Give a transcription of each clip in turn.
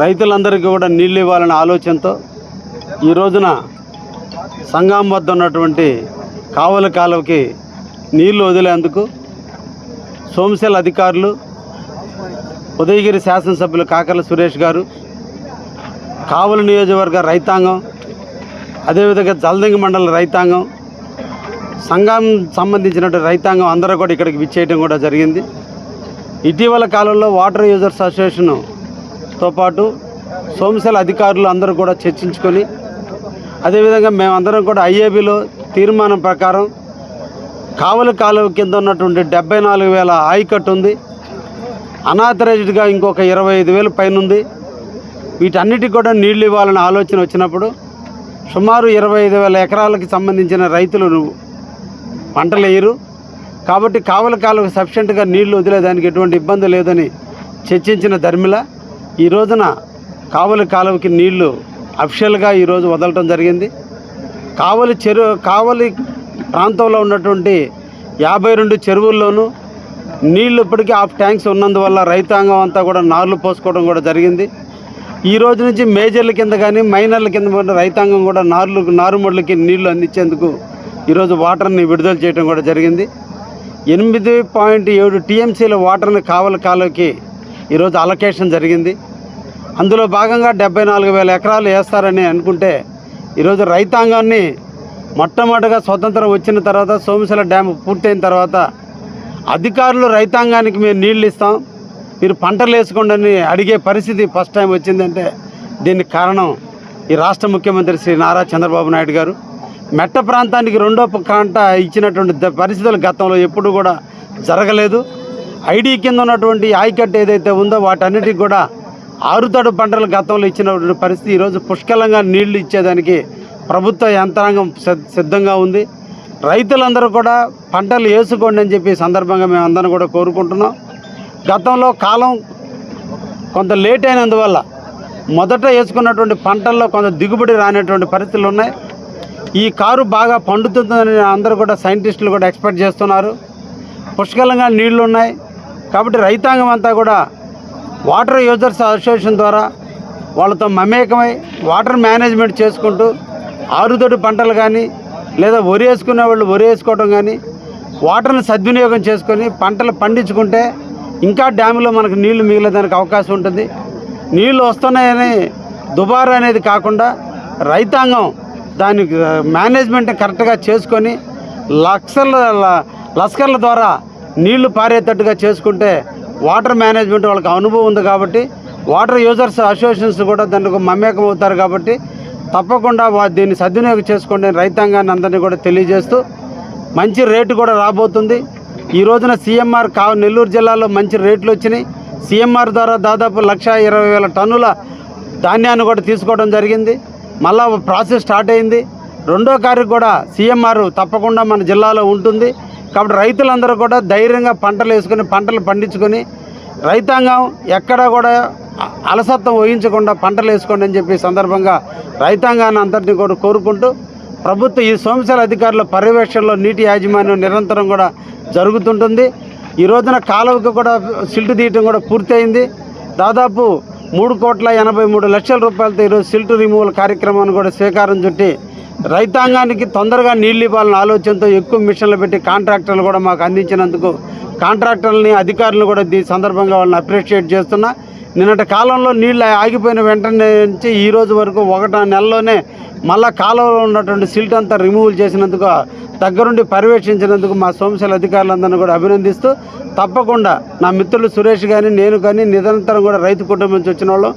రైతులందరికీ కూడా నీళ్ళు ఇవ్వాలనే ఆలోచనతో ఈ రోజున సంఘం వద్ద ఉన్నటువంటి కావల కాలువకి నీళ్ళు వదిలేందుకు సోమశేల అధికారులు ఉదయగిరి శాసనసభ్యులు కాకర్ల సురేష్ గారు కావల నియోజకవర్గ రైతాంగం అదేవిధంగా జలదంగి మండల రైతాంగం సంఘం సంబంధించినటువంటి రైతాంగం అందరూ కూడా ఇక్కడికి విచ్చేయడం కూడా జరిగింది. ఇటీవల కాలంలో వాటర్ యూజర్స్ తో పాటు సోమశల అధికారులు అందరూ కూడా చర్చించుకొని అదేవిధంగా మేమందరం కూడా ఐఏబిలో తీర్మానం ప్రకారం కావలి కాలువ కింద ఉన్నటువంటి డెబ్బై నాలుగు వేల ఆయికట్టు ఉంది. అనాథరైజ్డ్గా ఇంకొక ఇరవై ఐదు వేలు పైన ఉంది. వీటన్నిటికి కూడా నీళ్ళు ఇవ్వాలని ఆలోచన వచ్చినప్పుడు సుమారు ఇరవై ఐదు వేల ఎకరాలకు సంబంధించిన రైతులు పంటలు వేయరు. కాబట్టి కావలి కాలువకు సఫిషియెంట్గా నీళ్ళు వదిలేదానికి ఎటువంటి ఇబ్బంది లేదని చర్చించిన ధర్మిల ఈ రోజున కావలి కాలువకి నీళ్ళు అఫిషియల్గా ఈరోజు వదలటం జరిగింది. కావలి చెరువు కావలి ప్రాంతంలో ఉన్నటువంటి యాభై రెండు చెరువుల్లోనూ నీళ్ళు ఇప్పటికీ ఆఫ్ ట్యాంక్స్ ఉన్నందువల్ల రైతాంగం అంతా కూడా నార్లు పోసుకోవడం కూడా జరిగింది. ఈ రోజు నుంచి మేజర్ల కింద కానీ మైనర్ల కింద రైతాంగం కూడా నార్లు నారుమడులకి నీళ్ళు అందించేందుకు ఈరోజు వాటర్ని విడుదల చేయడం కూడా జరిగింది. ఎనిమిది పాయింట్ ఏడు టీఎంసీల వాటర్ని కావలి కాలువకి ఈరోజు అలొకేషన్ జరిగింది. అందులో భాగంగా డెబ్బై నాలుగు వేల ఎకరాలు వేస్తారని అనుకుంటే ఈరోజు రైతాంగాన్ని మొట్టమొదటిగా స్వతంత్రం వచ్చిన తర్వాత సోమశిల డ్యామ్ పూర్తయిన తర్వాత అధికారులు రైతాంగానికి మేము నీళ్ళు ఇస్తాం. మీరు పంటలు వేసుకోండి అడిగే పరిస్థితి ఫస్ట్ టైం వచ్చిందంటే దీనికి కారణం ఈ రాష్ట్ర ముఖ్యమంత్రి శ్రీ నారా చంద్రబాబు నాయుడు గారు. మెట్ట ప్రాంతానికి రెండో కాంట ఇచ్చినటువంటి పరిస్థితులు గతంలో ఎప్పుడు కూడా జరగలేదు. ఐడి కింద ఉన్నటువంటి ఆయకట్ ఏదైతే ఉందో వాటన్నిటికి కూడా ఆరుతడు పంటలు గతంలో ఇచ్చినటువంటి పరిస్థితి ఈరోజు పుష్కలంగా నీళ్ళు ఇచ్చేదానికి ప్రభుత్వ యంత్రాంగం సిద్- సిద్ధంగా ఉంది. రైతులందరూ కూడా పంటలు వేసుకోండి అని చెప్పి సందర్భంగా మేము అందరం కూడా కోరుకుంటున్నాం. గతంలో కాలం కొంత లేట్ అయినందువల్ల మొదట వేసుకున్నటువంటి పంటల్లో కొంత దిగుబడి రానటువంటి పరిస్థితులు ఉన్నాయి. ఈ కారు బాగా పండుతుందని అందరూ కూడా సైంటిస్టులు కూడా ఎక్స్పెక్ట్ చేస్తున్నారు. పుష్కలంగా నీళ్ళు ఉన్నాయి. కాబట్టి రైతాంగం అంతా కూడా వాటర్ యూజర్స్ అసోసియేషన్ ద్వారా వాళ్ళతో మమేకమై వాటర్ మేనేజ్మెంట్ చేసుకుంటూ ఆరుతడి పంటలు కానీ లేదా వరి వేసుకునే వాళ్ళు వరి వేసుకోవడం కానీ వాటర్ని సద్వినియోగం చేసుకొని పంటలు పండించుకుంటే ఇంకా డ్యాములో మనకు నీళ్ళు మిగిలేదానికి అవకాశం ఉంటుంది. నీళ్ళు వస్తున్నాయని దుబారా అనేది కాకుండా రైతాంగం దానికి మేనేజ్మెంట్ కరెక్ట్గా చేసుకొని లక్షల లస్కర్ల ద్వారా నీళ్ళు పారేటట్టుగా చేసుకుంటే వాటర్ మేనేజ్మెంట్ వాళ్ళకి అనుభవం ఉంది కాబట్టి వాటర్ యూజర్స్ అసోసియేషన్స్ కూడా దానికి మమేకం అవుతారు కాబట్టి తప్పకుండా దీన్ని సద్వినియోగం చేసుకోండి రైతాంగాన్ని అందరినీ కూడా తెలియజేస్తూ మంచి రేటు కూడా రాబోతుంది. ఈ రోజున సీఎంఆర్ కా నెల్లూరు జిల్లాలో మంచి రేట్లు వచ్చినాయి. సీఎంఆర్ ద్వారా దాదాపు లక్ష ఇరవై వేల టన్నుల ధాన్యాన్ని కూడా తీసుకోవడం జరిగింది. మళ్ళా ప్రాసెస్ స్టార్ట్ అయింది. రెండో కారికి కూడా సీఎంఆర్ తప్పకుండా మన జిల్లాలో ఉంటుంది. కాబట్టి రైతులందరూ కూడా ధైర్యంగా పంటలు వేసుకొని పంటలు పండించుకొని రైతాంగం ఎక్కడా కూడా అలసత్వం వహించకుండా పంటలు వేసుకోండి అని చెప్పి సందర్భంగా రైతాంగాన్ని అందరినీ కూడా కోరుకుంటూ ప్రభుత్వ ఈ సోమశాల అధికారుల పర్యవేక్షణలో నీటి యాజమాన్యం నిరంతరం కూడా జరుగుతుంటుంది. ఈ రోజున కాలువకు కూడా సిల్ట్ తీయటం కూడా పూర్తయింది. దాదాపు మూడు కోట్ల ఎనభై మూడు లక్షల రూపాయలతో ఈరోజు సిల్ట్ రిమూవల్ కార్యక్రమాన్ని కూడా స్వీకారం చుట్టి రైతాంగానికి తొందరగా నీళ్ళు ఇవ్వాలన్న ఆలోచనతో ఎక్కువ మిషన్లు పెట్టి కాంట్రాక్టర్లు కూడా మాకు అందించినందుకు కాంట్రాక్టర్లని అధికారులు కూడా ఈ సందర్భంగా వాళ్ళని అప్రిషియేట్ చేస్తున్నా. నిన్నటి కాలంలో నీళ్ళు ఆగిపోయిన వెంటనే నుంచి ఈ రోజు వరకు ఒకట నెలలోనే మళ్ళా కాలంలో ఉన్నటువంటి సిల్ట్ అంతా రిమూవల్ చేసినందుకు దగ్గరుండి పర్యవేక్షించినందుకు మా సోమశల అధికారులందరినీ కూడా అభినందిస్తూ తప్పకుండా నా మిత్రులు సురేష్ కానీ నేను కానీ నిరంతరం కూడా రైతు కుటుంబం నుంచి వచ్చిన వాళ్ళం.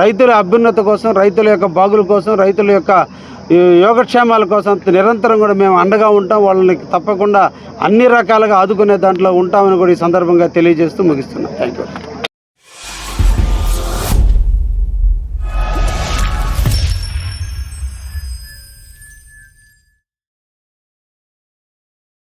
రైతుల అభ్యున్నత కోసం రైతుల యొక్క బాగుల కోసం రైతుల యొక్క యోగక్షేమాల కోసం నిరంతరం కూడా మేము అండగా ఉంటాం. వాళ్ళని తప్పకుండా అన్ని రకాలుగా ఆదుకునే దాంట్లో ఉంటామని కూడా ఈ సందర్భంగా తెలియజేస్తూ ముగిస్తున్నాం. Thank you